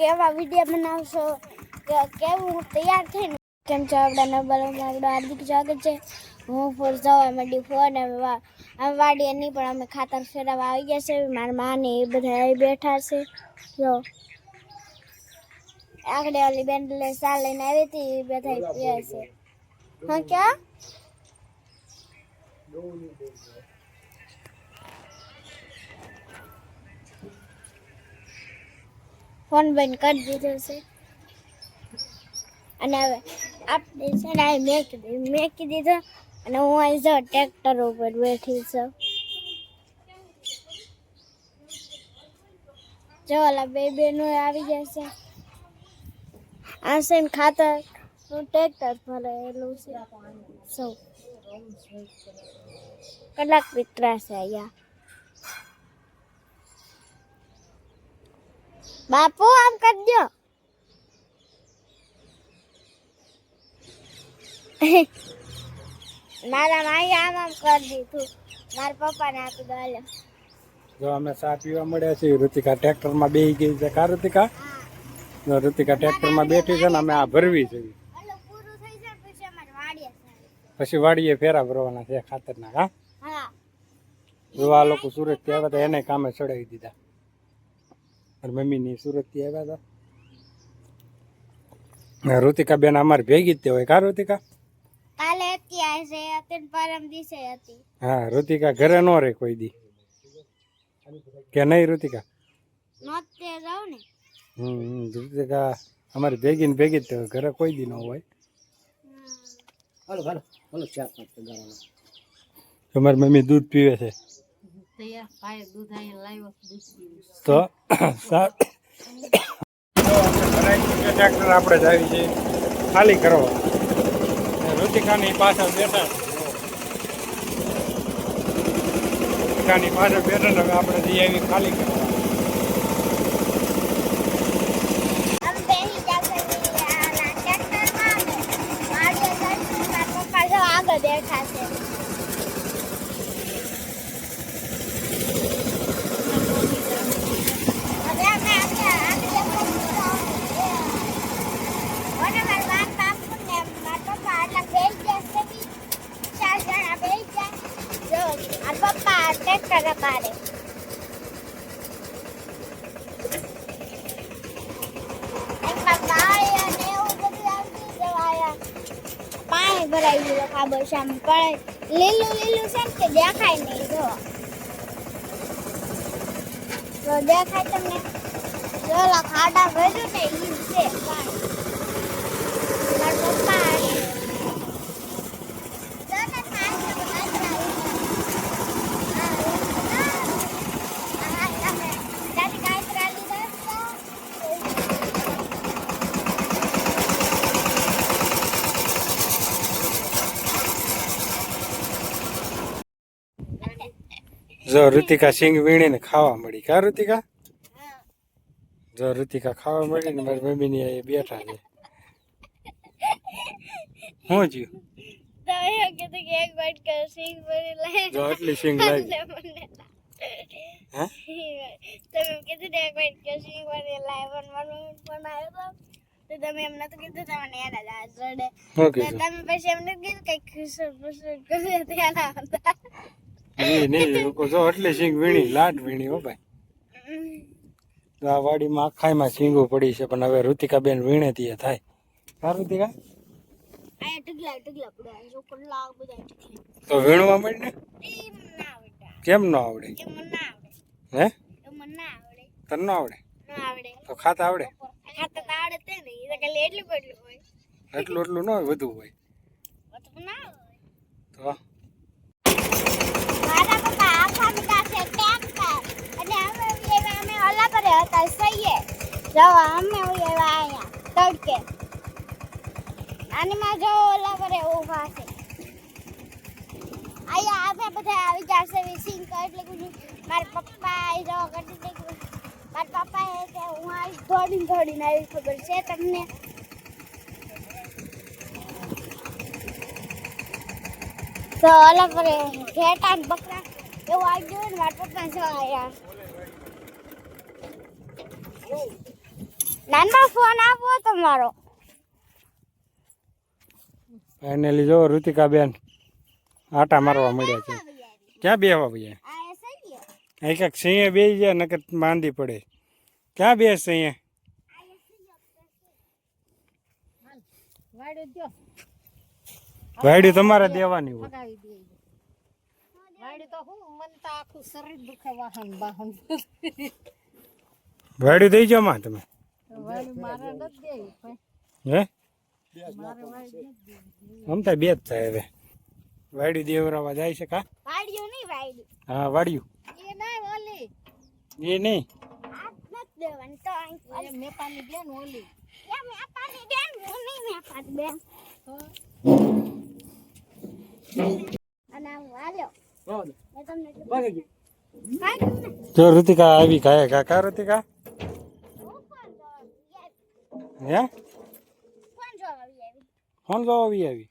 કેવા વીડિયો બનાવશો? કેવું તૈયાર થઈને? કેમ છો આપણા નંબરમાં આપણું હાર્દિક સ્વાગત છે. હું ફોર જવા માંડી ફોન અમે અમે વાડીએ નહીં, પણ અમે ખાતર ફેરવવા આવી ગયા છે. મારા માને એ બધા આવી બેઠા છે. જો. આગળ ઓલી બેન સા લઈને આવી હતી, એ બધા પીએ છે. હા, ક્યાં? ફોન બંધ કરી દીધો છે. અને હવે આપણે છે ને અહીં મેકી દીધું મેકી દીધો અને હું અહીં જો ટ્રેક્ટર ઉપર બેઠી છું. જો ઓલા બે બેનો આવી જશે આ છે ને ખાતરનું ટ્રેક્ટર ભરેલું છે. સૌ. કલાક વિતરા છે અહીંયા. બાપુ આમ કરી દો મારા માઈ આમ આમ કરી દીધું મારા પપ્પાને આપી દો હાલો જો અમે ચા પીવા મળ્યા છીએ ઋતિકા ટ્રેક્ટરમાં બેસી ગઈ છે. કા ઋતિકા જો ઋતિકા ટ્રેક્ટરમાં બેઠી છે ને અમે આ ભરવી છે. હાલો પૂરું થઈ જાય પછી અમારે વાડીએ જાય. પછી વાડીએ ફેરા ભરવાના છે ખાતરના હા? હા. જો આ લોકો સુરતથી આવ્યા હતા એને કામે ચડાવી દીધા. મારી મમ્મીની સુરતથી આવ્યા હતા. ઋતિકા બેન અમારી ભેગી જ તે હોય. કા ઋતિકા? કાલે હતી આ છે પરમ દિવસે હતી. હા ઋતિકા ઘરે ન રહે કોઈ દી. કે નહીં ઋતિકા? નોતે ને. હમ ઋતિકા અમારી ભેગી ને ભેગી જ તે હોય. ઘરે કોઈ દી ન હોય. તમારી મમ્મી દૂધ પીવે છે. તો ટ્રેક્ટર આપણે જાય છે ખાલી કરવા. ઋતિકાની પાછળ બેઠા. ઋતિકાની પાછળ બેઠા હવે આપણે જઈ આવી ખાલી કરવા આમ બેસી જશે આના ટ્રેક્ટરમાં ને વાડીએ જશે મારા પપ્પા જો આગળ બેઠા છે હવે અમે આગળ આગળ અને મારા બાપ બાપુ ને મારા પપ્પા આટલા બેસી જશે બી ચાર જણા બેસી જાય જો મારા પપ્પા ટ્રેક્ટર રમાડે એમાં ગાય અને એવું બધું આવતું જવાયા પાણી ભરાઈ ગયું ખાબર સામે પણ લીલું લીલું છે ને કે દેખાય નહીં જો તો દેખાય તમને જો ખાડા ભર્યું ને એ છે પાણી મારા પપ્પા હાલે. જો ને કાંઈ તો કાંઈ આ, આ, તમે ત્યાંથી કાંઈ ત્રાલી દો તો. જો ઋતિકા સિંગ વીણીને ખાવા મળી. કા ઋતિકા જો ઋતિકા ખાવા મળી ને મારી મમ્મીની અહીં બેઠા છે. શું જ્યું? આટલી સિંગ લાગી હે? તમે એમ કીધું ને એક વાટકા સિંગ ભરી લાય પણ મારો ફોન આવ્યો તો. કીધું તમને યાદ જ આ રડે શું ને કીધું તમે પછી એમને કીધું કઈ ખુશ ફુસર કરે ત્યાં ના નહીં લોકો જો આટલી સિંગ વીણી લાટ વીણી હો ભાઈ. તો આ વાડીમાં આખાઈમાં સિંગો પડી છે પણ હવે ઋતિકા વીણે તીએ થાય. હા ઋતિકા? તો વીણવા મળી એ કેમ ન આવડે? એ હે? એ તને ન આવડે? તો ખાતા આવડે? એ એટલું એટલું એટલું ન હોય વધુ હોય તો ના હોય તો મારા પપ્પા આખા બધા છે ટ્રેક્ટર અને અમે એવા અમે ઓલા પર હતા સહીએ જો અમે એવા અહીંયા તડકે. આની માં જો ઓલા પર ઊભા છે. અહીંયા આપણે બધા આવી જશે વિસિંગ એટલે કુછ મારા પપ્પા આવી જાવ કરી દે મારા પપ્પા એ કે હું આવી દોડીને દોડીને આવી, ખબર છે તમને? તો અલગ પર ઘેટા બકરા એવું આવી ગયું ને, મારા પપ્પા જો આયા. નાનબા ફોન આપો તમારો. ફાઇનલી જો ઋતિકાબેન આટા મારવા મળ્યા છે. ક્યાં બેહવા ભૈયા? એક એક અહીં સિંહે બે જાય નકર માંદી પડે. ક્યાં બેસે સિંહે? વાડે વાયડી તમારે દેવાની હોય. ભગાવી તો હું મને તો આખું શરીર દુખે વાહન વાહન વાયડી દઈ જાવમાં તમે? હે? બે જ થાય હવે. વાડ્યું દેવરાવા જાય છે કા? વાડ્યું નહીં વાડ્યું હા વાડ્યું એ ના ઓલી. એ નહીં. નહીં. જો ઋતિકા આવી કાય કાકા ઋતિકા. હે? ફોન જોવા આવી આવી. ફોન જો આવી આવી?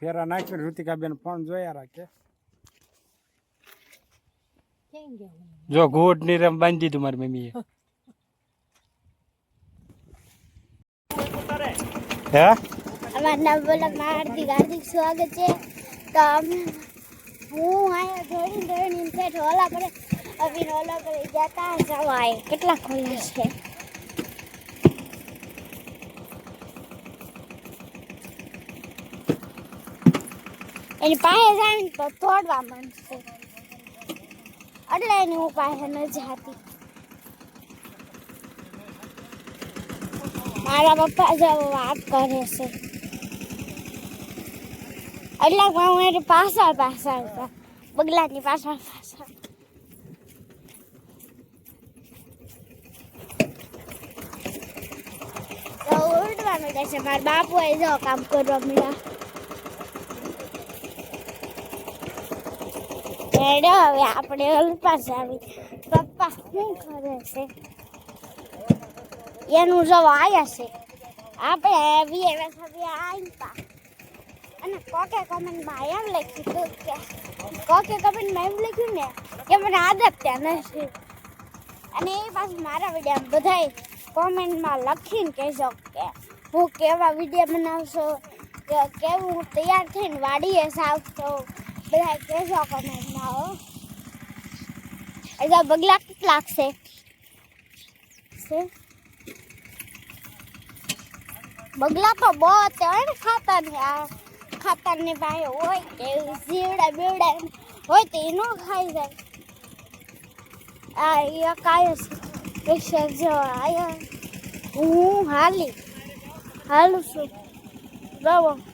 ફેરા નાખી ઋતિકા બેન ફોન જોયા રાખે. જો ઘોટની રમ બાંધી દીધું મારી મમ્મીએ. હે? અમારા નવ બ્લોગમાં હાર્દિક હાર્દિક સ્વાગત છે. તો અમે હું આયા દોડી દોડીને ઠેઠ ઓલા પડે ઓલા પડે જતા જવા કેટલા ખોલ્યા છે? એની પાસે જાય તો તોડવા માંડશે. એટલે એની હું પાસે ન જાતી. મારા પપ્પા જો વાત કરે છે. એટલે હું એની પાછળ પાછળ. બગલાની પાછળ પાછળ. ઉડવાનું જશે મારા બાપુ એ જો કામ કરવા મળ્યા હેડો હવે આપણે પાસે આવી. પપ્પા શું કરે છે? એનું જો આવ્યા છે. આપણે આવી એવા સભ્ય આઈતા અને કોકે કમેન્ટમાં એમ લખ્યું કે, કોકે કમેન્ટમાં એમ લખ્યું ને, કે મને આદત ત્યાં નથી. અને એ પાછું મારા વીડિયો બધાય કોમેન્ટમાં લખીને કહેજો કે, હું કેવા વીડિયો બનાવશો? કેવું તૈયાર થઈને વાડીએ સાવ બધા કોમેન્ટમાં હો. એટલે બગલા કેટલાક છે છે બગલા તો બહુ હોય ખાતા ને આ ખાતર ને પાસે હોય કે જીવડા બીવડા હોય તો એ ન ખાઈ જાય. આ, એ કાયો પ્રેશર જો આયા. હું હાલી, હાલું છું. બરાબર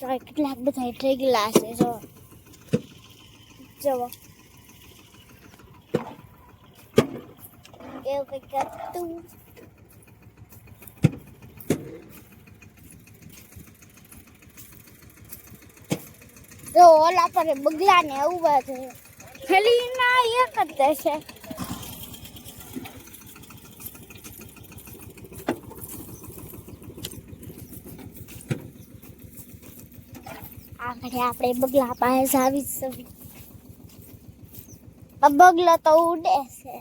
જો કેટલાક બધા ટ્રેગલા છે જો જુઓ એવું કંઈક હતું જો ઓલા પર બગલા ને એવું છે ખાલી ના એક જ દેશે આપણે આપણે બગલા પાસે આવી જ બગલો તો ઉડે છે.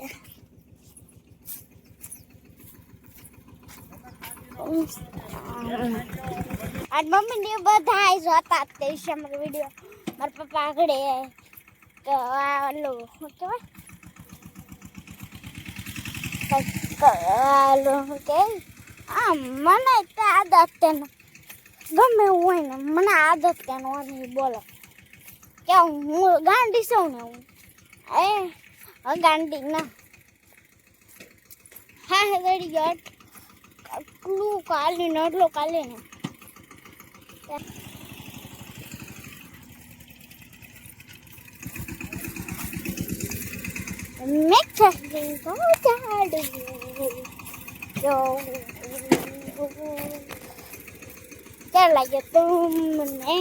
આજ મમ્મી ને બધા જોતા તે છે મારો વીડિયો. મારા પપ્પા આગળ તો આ લો શું કહેવાય? આમ, મને આદત તેનો ગમે એવું હોય ને, મને આદત તેનો નથી બોલો. કે હું ગાંડી છું ને હું. એ, હવે ગાંડી ના. હા હે ગડી ગયો આટલું કાલી ને આટલું કાલી ને. મેં ચડી તો ચાડી જો ક્યાં લાગ્યો તું મને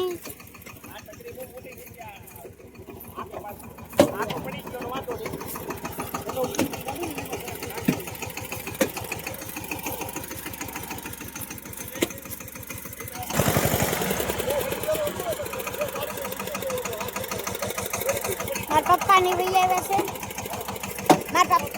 મારા પપ્પાની ભાઈ આવ્યા છે મારા પપ્પા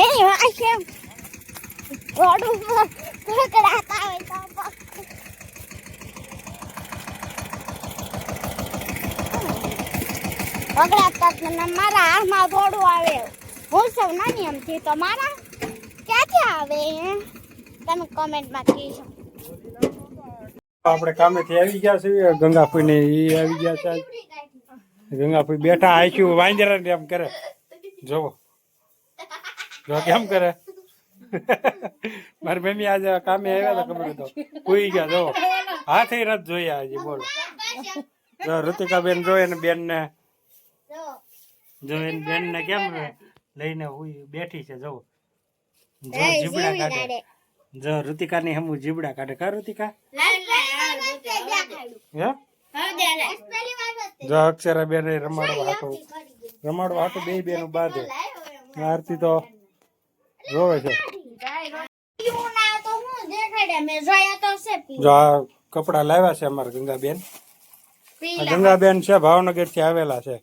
હે આ કેમ રોડ ઉપર પકડાતા હોય તો પક- પકડાતા જ મારા હાથમાં થોડું આવે. હું નાની એમથી તો મારા ક્યાંથી આવે? તમે કોમેન્ટમાં કહેજો. આપણે કામેથી આવી ગયા છીએ ગંગાફઈ ને એ આવી ગયા છે. ગંગાફઈ બેઠા આખ્યું વાંજરા ને એમ કરે. જોવો. કેમ કરે? મારી મમ્મી આજે કામે આવ્યા હતા ખબર તો. કુઈ ગયા જો. હાથે રથ જોયા હજી બોલો. જો ઋતિકા બેન જોયે ને બેન ને એની બેન ને કેમ લઈને હુઈ બેઠી છે જો. જો જીબડા કાઢે. જો ઋતિકા ની હમું જીબડા કાઢે. કા ઋતિકા? હે? જો અક્ષરા બેન રમાડવા હાટો. રમાડવા હાટો બે બેન બાંધે. આરતી તો જોવે છે. જો આ કપડા લાવ્યા છે અમારા ગંગાબેન. ગંગાબેન છે ભાવનગરથી આવેલા છે.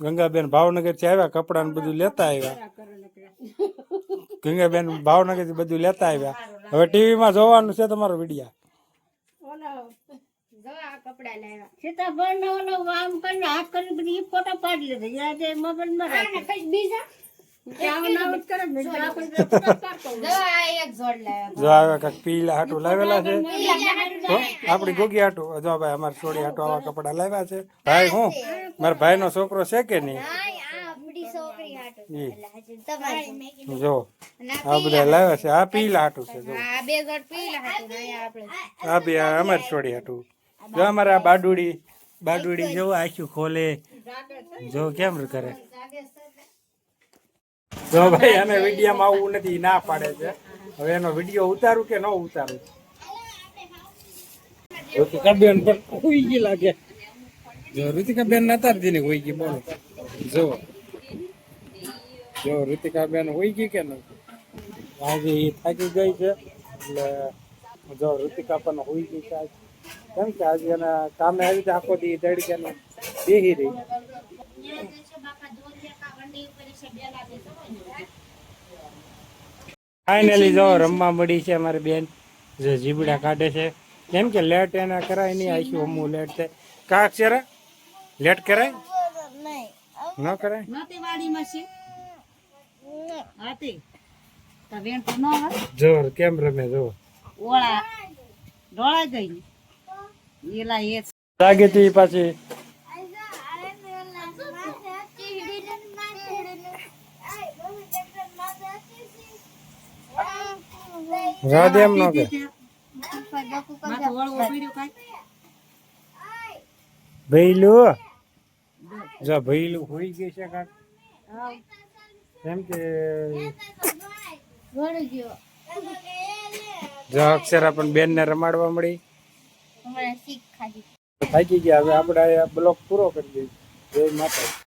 ગંગાબેન ભાવનગરથી આવ્યા કપડા ને બધું લેતા આવ્યા. ગંગાબેન ભાવનગરથી બધું લેતા આવ્યા. હવે ટીવી માં જોવાનું છે તમારો વિડિયા. સીતાફળ નો ઓલો આમ કરીને હાથ કરીને બધી ઈ ફોટો પાડી લીધો યાદ એ મોબાઈલમાં રાખી આવું ના આવું જ કરે ને એટલે આપણે બે ફોટો પાડતો હોય. જો આવે કાંઈક પીલા હાટું લાવેલા છે. આપણી ગોગી હાટુ. જો ભાઈ અમારે છોડી હાટુ આવા કપડા લાવ્યા છે. ભાઈ હું? મારા ભાઈ નો છોકરો છે કે નહીં? ઈ. જો આ બધા લાવ્યા છે. આ પીલા હાટુ છે જો. આ બે આ અમારી છોડી હાટુ. જો અમારે આ બાડુડી બાડુડી જો આખું ખોલે. જો કેમ કરે? જો ભાઈ, અમે વિડીયામાં આવું નથી, ના પાડે છે. હવે એનો વીડિયો ઉતારું કે ન ઉતારું? ઋતિકાબેન પણ હોઈ ગઈ લાગે જો, ઋતિકાબેન દીને હોઈ ગઈ જો. જો, ઋતિકાબેન હોઈ ગઈ કે નહીં આજે એ થાકી ગઈ છે, એટલે જો, ઋતિકા પણ હોઈ ગઈ છે કેમ કે આજે એના કામે આવી રીતે આખો દી તડકે ને બેહી રહી. ફાઇનલી જો રમવા મળી છે અમારી બેન જે જીબડા કાઢે છે. કેમ કે લેટ એના કરાય નહીં આખી અમું લેટ છે કાક છે લેટ કરાય? ન કરાય? જોર કેમ રમે જો ઓળા ડોળા ગઈ એલા એ લાગે તી પાછી. રાધે એમ નો કે ભઈલું જો ભઈલું હોઈ ગઈ છે કાક. કેમ કે જા અક્ષર આપણ બેન ને રમાડવા મળી. થાકી ગયા. હવે આપણે બ્લોક પૂરો કરી દઈએ. જય માતા